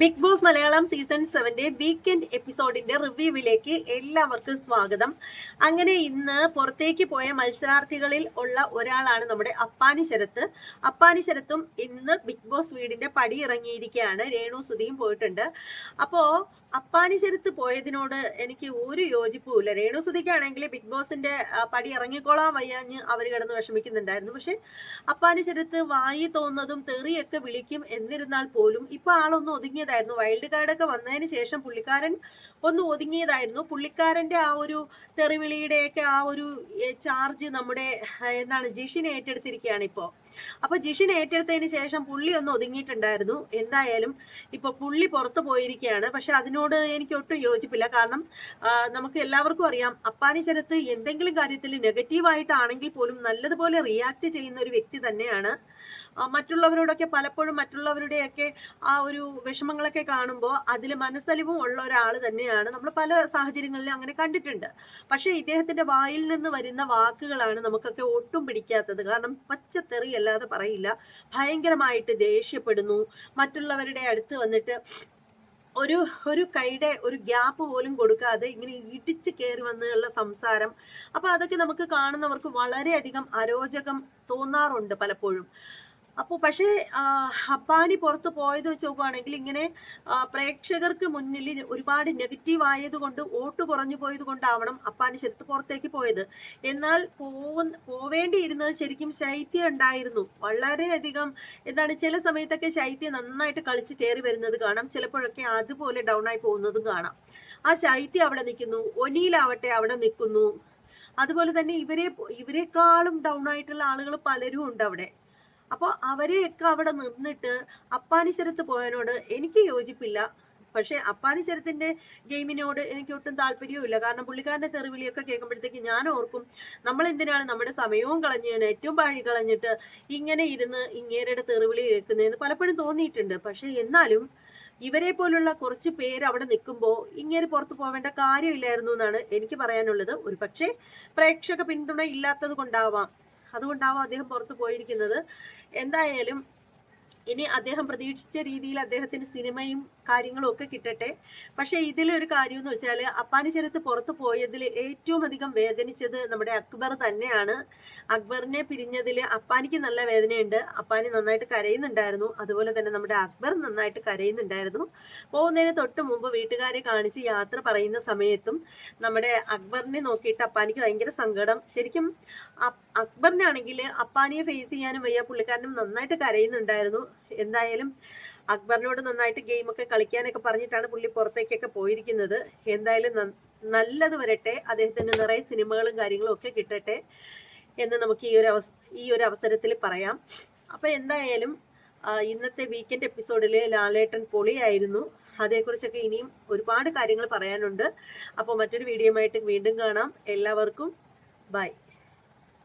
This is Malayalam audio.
ബിഗ് ബോസ് മലയാളം സീസൺ സെവന്റെ വീക്കെൻഡ് എപ്പിസോഡിന്റെ റിവ്യൂവിലേക്ക് എല്ലാവർക്കും സ്വാഗതം. അങ്ങനെ ഇന്ന് പുറത്തേക്ക് പോയ മത്സരാർത്ഥികളിൽ ഉള്ള ഒരാളാണ് നമ്മുടെ അപ്പാനി ശരത്ത്. അപ്പാനി ശരത്തും ഇന്ന് ബിഗ് ബോസ് വീടിന്റെ പടി ഇറങ്ങിയിരിക്കുകയാണ്. രേണു സുധിയും പോയിട്ടുണ്ട്. അപ്പോ അപ്പാനി ശരത്ത് പോയതിനോട് എനിക്ക് ഒരു യോജിപ്പുമില്ല. രേണു സുധിക്കാണെങ്കിൽ ബിഗ് ബോസിന്റെ പടി ഇറങ്ങിക്കോളാൻ വയ്യാഞ്ഞ് അവർ കിടന്ന് വിഷമിക്കുന്നുണ്ടായിരുന്നു. പക്ഷെ അപ്പാനി ശരത്ത് വായി തോന്നുന്നതും തെറിയൊക്കെ വിളിക്കും എന്നിരുന്നാൽ പോലും ഇപ്പൊ ആളൊന്ന് ഒതുങ്ങിയതായിരുന്നു. വൈൽഡ് കാർഡൊക്കെ വന്നതിന് ശേഷം പുള്ളിക്കാരൻ ഒന്ന് ഒതുങ്ങിയതായിരുന്നു. പുള്ളിക്കാരന്റെ ആ ഒരു തെറിവിളിയുടെയൊക്കെ ആ ഒരു ചാർജ് നമ്മുടെ എന്താണ് ജിഷിൻ ഏറ്റെടുത്തിരിക്കുകയാണ് ഇപ്പോൾ അപ്പോൾ ജിഷിൻ ഏറ്റെടുത്തതിന് ശേഷം പുള്ളി ഒന്ന് ഒതുങ്ങിയിട്ടുണ്ടായിരുന്നു. എന്തായാലും ഇപ്പോൾ പുള്ളി പുറത്തു പോയിരിക്കുകയാണ്. പക്ഷെ അതിനോട് എനിക്ക് ഒട്ടും യോജിപ്പില്ല. കാരണം നമുക്ക് എല്ലാവർക്കും അറിയാം അപ്പാനി ശരത്ത് എന്തെങ്കിലും കാര്യത്തിൽ നെഗറ്റീവായിട്ടാണെങ്കിൽ പോലും നല്ലതുപോലെ റിയാക്ട് ചെയ്യുന്ന ഒരു വ്യക്തി തന്നെയാണ്. മറ്റുള്ളവരോടൊക്കെ പലപ്പോഴും മറ്റുള്ളവരുടെയൊക്കെ ആ ഒരു വിഷമങ്ങളൊക്കെ കാണുമ്പോൾ അതിൽ മനസ്സലിവും ഉള്ള ഒരാൾ തന്നെയാണ്. നമ്മൾ പല സാഹചര്യങ്ങളിലും അങ്ങനെ കണ്ടിട്ടുണ്ട്. പക്ഷേ ഇദ്ദേഹത്തിന്റെ വായിൽ നിന്ന് വരുന്ന വാക്കുകളാണ് നമുക്കൊക്കെ ഒട്ടും പിടിക്കാത്തത്. കാരണം പച്ചത്തെറി അല്ലാതെ പറയില്ല. ഭയങ്കരമായിട്ട് ദേഷ്യപ്പെടുന്നു. മറ്റുള്ളവരുടെ അടുത്ത് വന്നിട്ട് ഒരു ഒരു കൈയുടെ ഒരു ഗ്യാപ്പ് പോലും കൊടുക്കാതെ ഇങ്ങനെ ഇടിച്ച് കയറി വന്നുള്ള സംസാരം. അപ്പൊ അതൊക്കെ നമുക്ക് കാണുന്നവർക്ക് വളരെയധികം അരോചകം തോന്നാറുണ്ട് പലപ്പോഴും. അപ്പോൾ പക്ഷേ ഹപ്പാനി പുറത്ത് പോയത് വെച്ച് നോക്കുകയാണെങ്കിൽ ഇങ്ങനെ പ്രേക്ഷകർക്ക് മുന്നിൽ ഒരുപാട് നെഗറ്റീവ് ആയതുകൊണ്ട് വോട്ട് കുറഞ്ഞു പോയത് കൊണ്ടാവണം അപ്പാനി ശരത്ത് പുറത്തേക്ക് പോയത്. എന്നാൽ പോവുന്ന പോവേണ്ടിയിരുന്നത് ശരിക്കും ശൈത്യം ഉണ്ടായിരുന്നു. വളരെയധികം എന്താണ് ചില സമയത്തൊക്കെ ശൈത്യം നന്നായിട്ട് കളിച്ച് കയറി വരുന്നത് കാണാം. ചിലപ്പോഴൊക്കെ അതുപോലെ ഡൗൺ ആയി പോകുന്നതും കാണാം. ആ ശൈത്യം അവിടെ നിൽക്കുന്നു. ഒനിയിലാവട്ടെ അവിടെ നിൽക്കുന്നു. അതുപോലെ തന്നെ ഇവരെ ഇവരെക്കാളും ഡൗൺ ആയിട്ടുള്ള ആളുകൾ പലരും ഉണ്ട് അവിടെ. അപ്പോൾ അവരെയൊക്കെ അവിടെ നിന്നിട്ട് അപ്പാനിശ്വരത്ത് പോയതിനോട് എനിക്ക് യോജിപ്പില്ല. പക്ഷേ അപ്പാനിശ്വരത്തിന്റെ ഗെയിമിനോട് എനിക്ക് ഒട്ടും താല്പര്യവുമില്ല കാരണം പുള്ളിക്കാരന്റെ തെറിവിളിയൊക്കെ കേൾക്കുമ്പോഴത്തേക്ക് ഞാൻ ഓർക്കും നമ്മൾ എന്തിനാണ് നമ്മുടെ സമയവും കളഞ്ഞ് ഏറ്റവും പാഴി കളഞ്ഞിട്ട് ഇങ്ങനെ ഇരുന്ന് ഇങ്ങേരുടെ തെറിവിളി കേൾക്കുന്നതെന്ന് പലപ്പോഴും തോന്നിയിട്ടുണ്ട്. പക്ഷേ എന്നാലും ഇവരെ പോലുള്ള കുറച്ച് പേര് അവിടെ നിൽക്കുമ്പോൾ ഇങ്ങനെ പുറത്തു പോവേണ്ട കാര്യമില്ലായിരുന്നു എന്നാണ് എനിക്ക് പറയാനുള്ളത്. ഒരു പക്ഷേ പ്രേക്ഷക പിന്തുണ ഇല്ലാത്തത് കൊണ്ടാവാം. അതുകൊണ്ടാവാം അദ്ദേഹം പുറത്തു പോയിരിക്കുന്നത്. എന്തായാലും ഇനി അദ്ദേഹം പ്രതീക്ഷിച്ച രീതിയിൽ അദ്ദേഹത്തിന് സിനിമയും കാര്യങ്ങളും ഒക്കെ കിട്ടട്ടെ. പക്ഷെ ഇതിലൊരു കാര്യം എന്ന് വെച്ചാൽ അപ്പാനി ശരത്ത് പുറത്തു പോയതിൽ ഏറ്റവും അധികം വേദനിച്ചത് നമ്മുടെ അക്ബർ തന്നെയാണ്. അക്ബറിനെ പിരിഞ്ഞതിൽ അപ്പാനിക്ക് നല്ല വേദനയുണ്ട്. അപ്പാനി നന്നായിട്ട് കരയുന്നുണ്ടായിരുന്നു. അതുപോലെ തന്നെ നമ്മുടെ അക്ബർ നന്നായിട്ട് കരയുന്നുണ്ടായിരുന്നു. പോകുന്നതിന് തൊട്ട് മുമ്പ് വീട്ടുകാരെ കാണിച്ച് യാത്ര പറയുന്ന സമയത്തും നമ്മുടെ അക്ബറിനെ നോക്കിയിട്ട് അപ്പാനിക്ക് ഭയങ്കര സങ്കടം. ശരിക്കും അക്ബറിനെ അക്ബറിനാണെങ്കിൽ അപ്പാനിയെ ഫേസ് ചെയ്യാനും വയ്യ. പുള്ളിക്കാരനും നന്നായിട്ട് കരയുന്നുണ്ടായിരുന്നു. എന്തായാലും അക്ബറിനോട് നന്നായിട്ട് ഗെയിമൊക്കെ കളിക്കാനൊക്കെ പറഞ്ഞിട്ടാണ് പുള്ളി പുറത്തേക്കൊക്കെ പോയിരിക്കുന്നത്. എന്തായാലും നല്ലത് വരട്ടെ. അദ്ദേഹത്തിന് നിറയെ സിനിമകളും കാര്യങ്ങളും ഒക്കെ കിട്ടട്ടെ എന്ന് നമുക്ക് ഈ ഒരു അവസ് ഈ ഒരു അവസരത്തിൽ പറയാം. അപ്പൊ എന്തായാലും ഇന്നത്തെ വീക്കെൻഡ് എപ്പിസോഡിൽ ലാലേട്ടൻ പൊളിയായിരുന്നു. അതേക്കുറിച്ചൊക്കെ ഇനിയും ഒരുപാട് കാര്യങ്ങൾ പറയാനുണ്ട്. അപ്പോൾ മറ്റൊരു വീഡിയോ ആയിട്ട് വീണ്ടും കാണാം. എല്ലാവർക്കും ബൈ